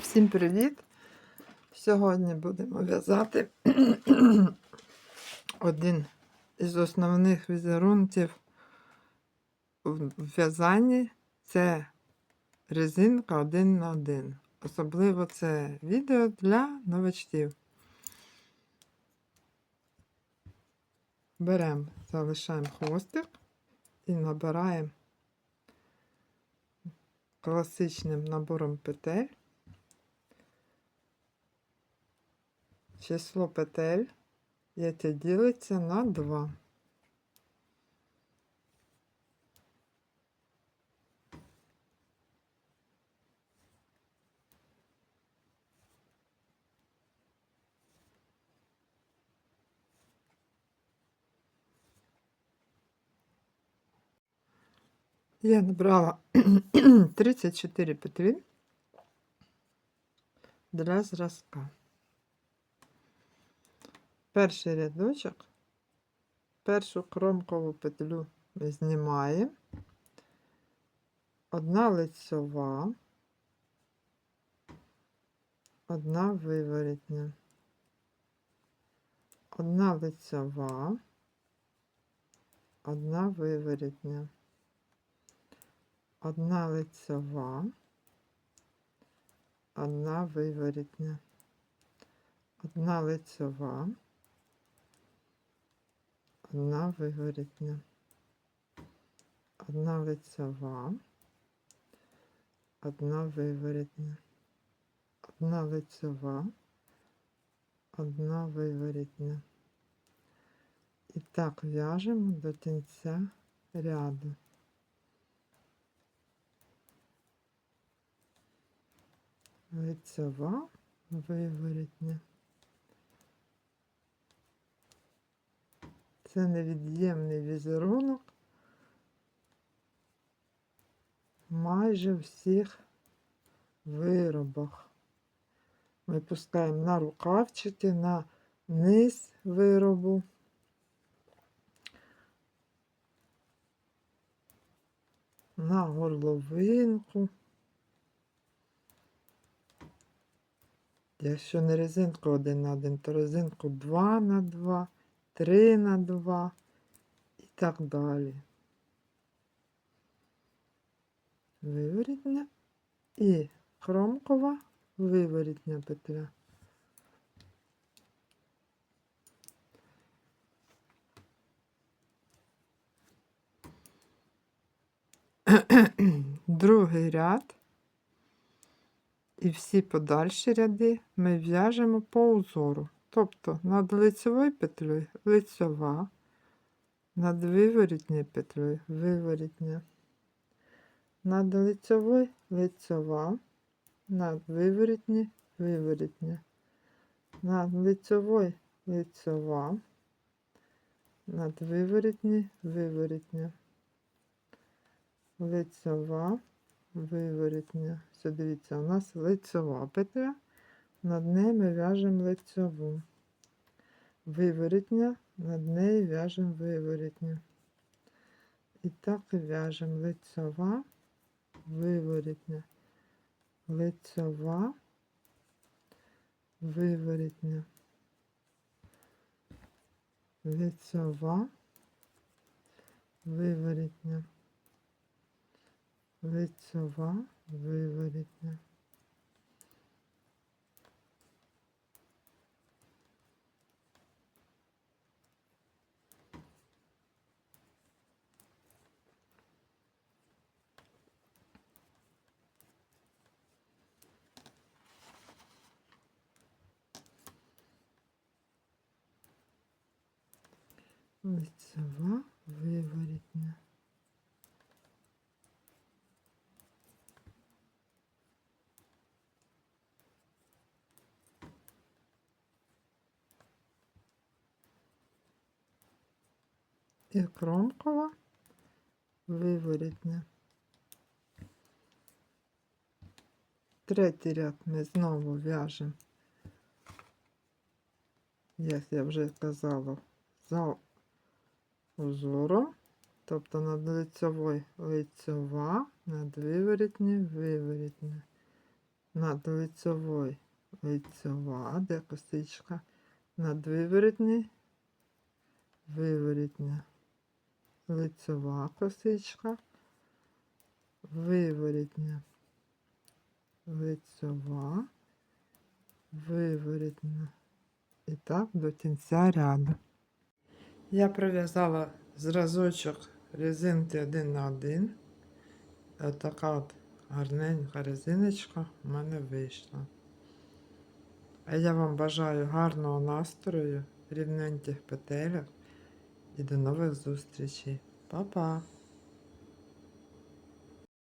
Всім привіт! Сьогодні будемо в'язати один із основних візерунків в в'язанні це резинка один на один. Особливо це відео для новачків. Беремо, залишаємо хвостик і набираємо класичним набором петель. Число петель, яке ділиться на 2. Я набрала 34 петлі для зразка. Перший рядочок, першу кромкову петлю ми знімаємо, одна лицьова, одна виворітня, одна лицьова, одна виворітня, одна лицьова, одна виворітня, одна лицьова, одна виворітня, одна лицьова, одна виворітня, одна лицьова, одна виворітня. І так в'яжемо до кінця ряду. Лицьова, виворітня. Це невід'ємний візерунок майже всіх виробах. Ми пускаємо на рукавчики, на низ виробу. На горловинку. Якщо не резинку один на один, то резинку 2 на 2. 3 на 2 і так далі. Виворітня і кромкова виворітня петля. Другий ряд і всі подальші ряди ми в'яжемо по узору. Тобто над лицевою петлею лицьова, над виворітною петлею виворітня, над лицевою лицьова, над виворітні виворітня, над лицевою лицьова, над виворітні виворітня, лицьова, виворітня. Все, дивіться, у нас лицьова петля. Над нею ми в'яжемо лицьову. Виворітня, над нею в'яжемо виворітню. І так в'яжемо лицьова, виворітня, лицьова, виворітня, лицьова, виворітня, лицьова, виворітня. Лицева виворітня. І кромкова виворітня. Третій ряд ми знову в'яжемо, як я вже казала, за узором, тобто над лицевою лицьова, над виворітні виворітня. над лицьовою лицьова, де косичка, над виворотні, виворотня, лицьова косичка, виворотня, лицьова, виворотня. І так до кінця ряду. Я пров'язала зразочок резинки один на один. Отака от гарненька резиночка в мене вийшла. А я вам бажаю гарного настрою, рівненьких петелях і до нових зустрічей. Па-па!